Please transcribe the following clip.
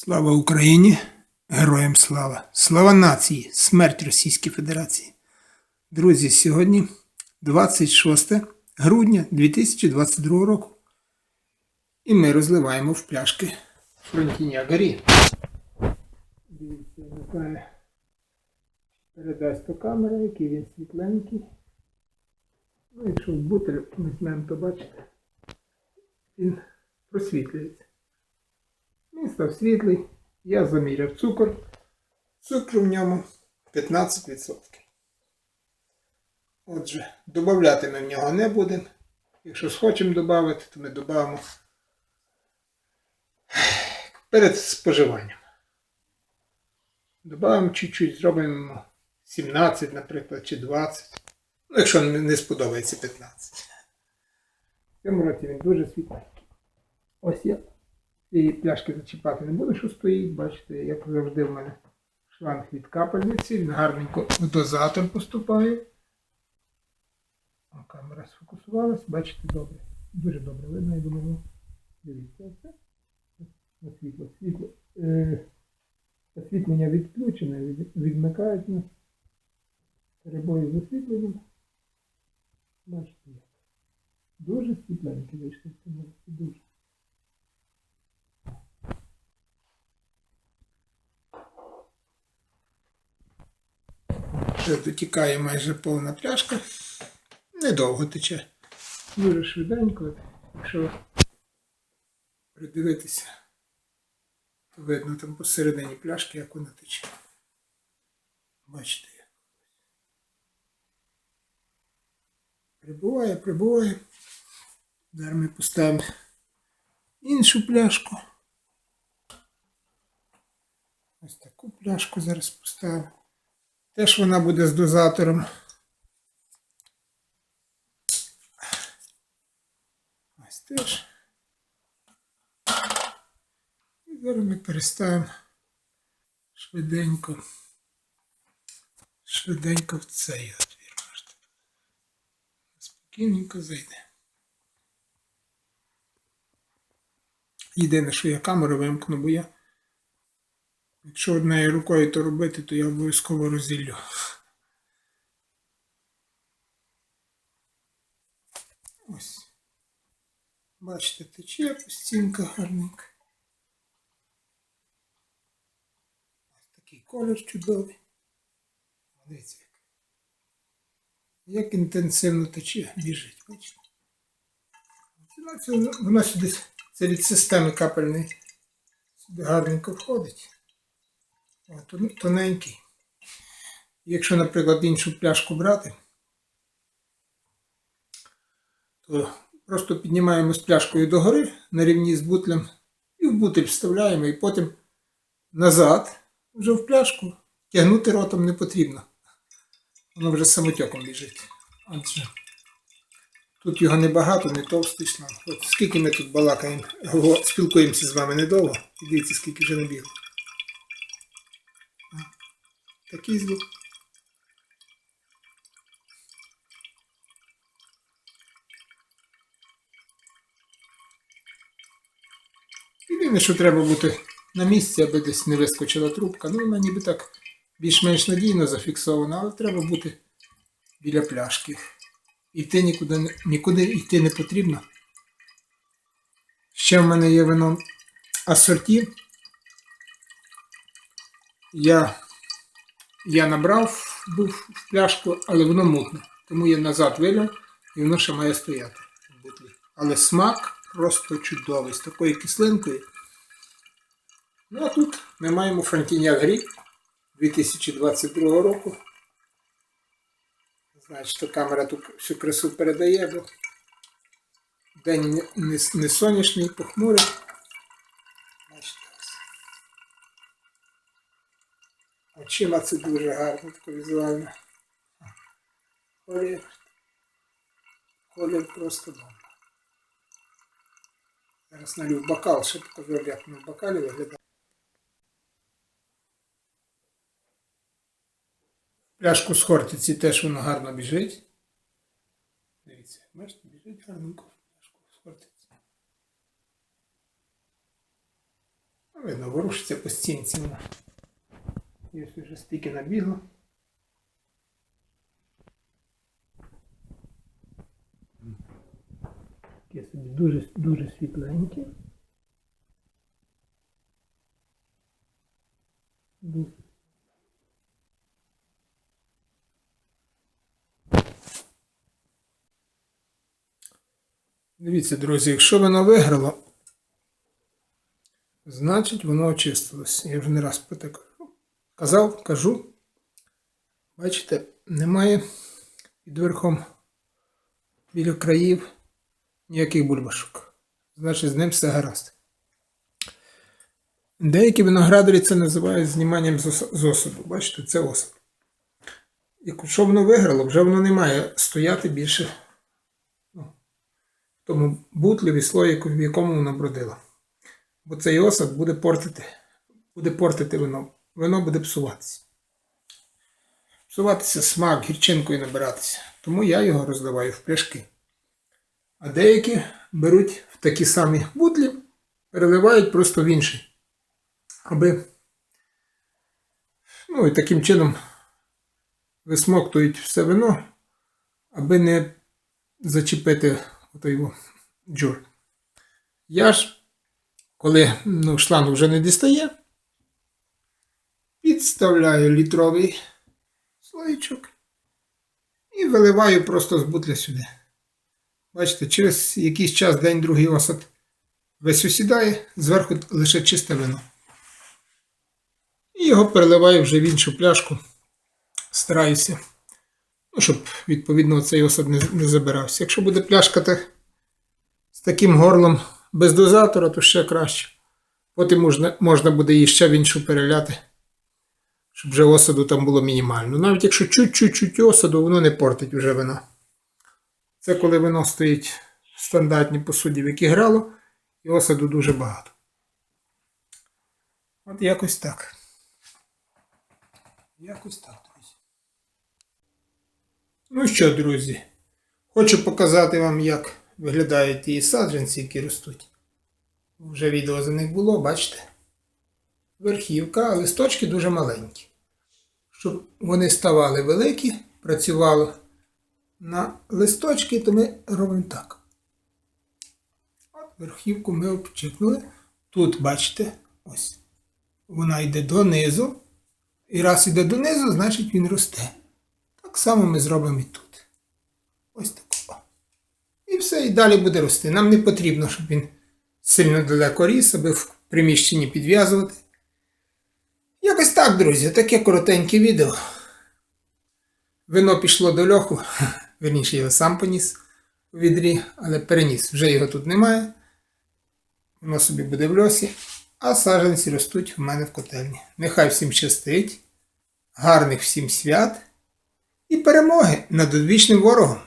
Слава Україні! Героям слава! Слава нації! Смерть Російській Федерації! Друзі, сьогодні 26 грудня 2022 року. І ми розливаємо в пляшки Фронтіняк горі. Дивіться, не знаю, передасть то камера, який він світленький. Ну, якщо в бутиль візьмемо, то бачите, він просвітлюється. Він став світлий. Я заміряв цукор. Цукру в ньому 15%. Отже, додати ми в нього не будемо. Якщо схочемо додати, то ми додамо перед споживанням. Добавимо чуть-чуть, зробимо 17, наприклад, чи 20. Ну, якщо не сподобається 15. В цьому році він дуже світленький. Ось я цієї пляшки зачіпати не буду, що стоїть. Бачите, як завжди в мене шланг від капельниці, він гарненько в дозатор поступає. О, камера сфокусувалась, бачите, добре. Дуже добре видно, я думаю. Дивіться, оце. На світло. Е, освітлення відключене, від, відмикають нас. Перебої з освітленням. Бачите як. Дуже світленький вийшли в цьому дуже. Вже дотікає майже повна пляшка. Недовго тече. Дуже швиденько. Якщо придивитися, то видно там посередині пляшки, як вона тече. Бачите. як. Прибуває, прибуває. Зараз ми поставимо іншу пляшку. Ось таку пляшку зараз поставимо. Теж вона буде з дозатором. Ось теж. І зараз ми переставимо швиденько. Швиденько в цей отвір. Спокійненько зайде. Єдине, що я камеру вимкну, бо я Якщо однією рукою то робити, то я обов'язково розділю. Ось. Бачите, тече постінка гарненька. Ось такий колір чудовий. Дивіться як. Інтенсивно тече, біжить, бачите? Вона сюди, це від системи капельної, сюди гарненько входить. Тон- тоненький. Якщо, наприклад, іншу пляшку брати, то просто піднімаємо з пляшкою догори на рівні з бутлем і в бутиль вставляємо, і потім назад вже в пляшку тягнути ротом не потрібно. Воно вже самотьоком біжить. Отже, тут його небагато, не товстий шланг. От скільки ми тут балакаємо, спілкуємося з вами недовго, і дивіться, скільки вже набігло. Такий звук. Єдине, що треба бути на місці, аби десь не вискочила трубка. Ну, вона ніби так більш-менш надійно зафіксована, але треба бути біля пляшки. Іти нікуди, нікуди йти не потрібно. Ще в мене є вино асорті. Я я набрав був в пляшку, але воно мутне. Тому я назад вилив і воно ще має стояти в бутлі. Але смак просто чудовий, з такою кислинкою. Ну а тут ми маємо Фронтіняк Грі 2022 року. Значить, камера тут всю красу передає, бо день не сонячний, похмурий. Бачите, ось. Очима це дуже гарно, тако візуально. Колір. Колір просто бомба. Зараз налью бокал, ще покажу, як на бокалі виглядає. Пляшку з хортиці теж воно гарно біжить. Дивіться, бачите, біжить гарненько пляшку з хортиці. Видно, ворушиться по стінці воно. І ось вже стільки набігло. Таке собі дуже, дуже світленьке. Дуже. Дивіться, друзі, якщо воно виграло, значить воно очистилось. Я вже не раз про це. Казав, кажу. Бачите, немає під верхом біля країв ніяких бульбашок. Значить, з ним все гаразд. Деякі виноградарі це називають зніманням з ос- осаду. Бачите, це осад. Якщо воно виграло, вже воно не має стояти більше ну, в тому бутлеві слоїку, в якому воно бродило. Бо цей осад буде портити, буде портити вино. Вино буде псуватися. Псуватися смак, гірчинкою набиратися. Тому я його роздаваю в пляшки. А деякі беруть в такі самі бутлі, переливають просто в інший. Аби ну і таким чином висмоктують все вино, аби не зачепити його джур. Я ж, коли ну, шланг вже не дістає, підставляю літровий слоїчок і виливаю просто з бутля сюди. Бачите, через якийсь час, день-другий осад весь осідає, зверху лише чисте вино. І його переливаю вже в іншу пляшку. Стараюся, ну, щоб відповідно цей осад не, не забирався. Якщо буде пляшка з таким горлом без дозатора, то ще краще. Потім можна, можна буде її ще в іншу переляти, щоб вже осаду там було мінімально. Навіть якщо чуть-чуть осаду, воно не портить вже вино. Це коли вино стоїть в стандартній посуді, в якій грало, і осаду дуже багато. От якось так. Якось так, друзі. Ну що, друзі, хочу показати вам, як виглядають ті саджанці, які ростуть. Вже відео за них було, бачите? Верхівка, а листочки дуже маленькі. Щоб вони ставали великі, працювали на листочки, то ми робимо так. От верхівку ми обчикнули. Тут, бачите, ось. Вона йде донизу. І раз йде донизу, значить він росте. Так само ми зробимо і тут. Ось так. І все, і далі буде рости. Нам не потрібно, щоб він сильно далеко ріс, аби в приміщенні підв'язувати. Якось так, друзі, таке коротеньке відео. Вино пішло до льоху, верніше його сам поніс у відрі, але переніс. Вже його тут немає. Воно собі буде в льосі, а саджанці ростуть в мене в котельні. Нехай всім щастить, гарних всім свят і перемоги над одвічним ворогом.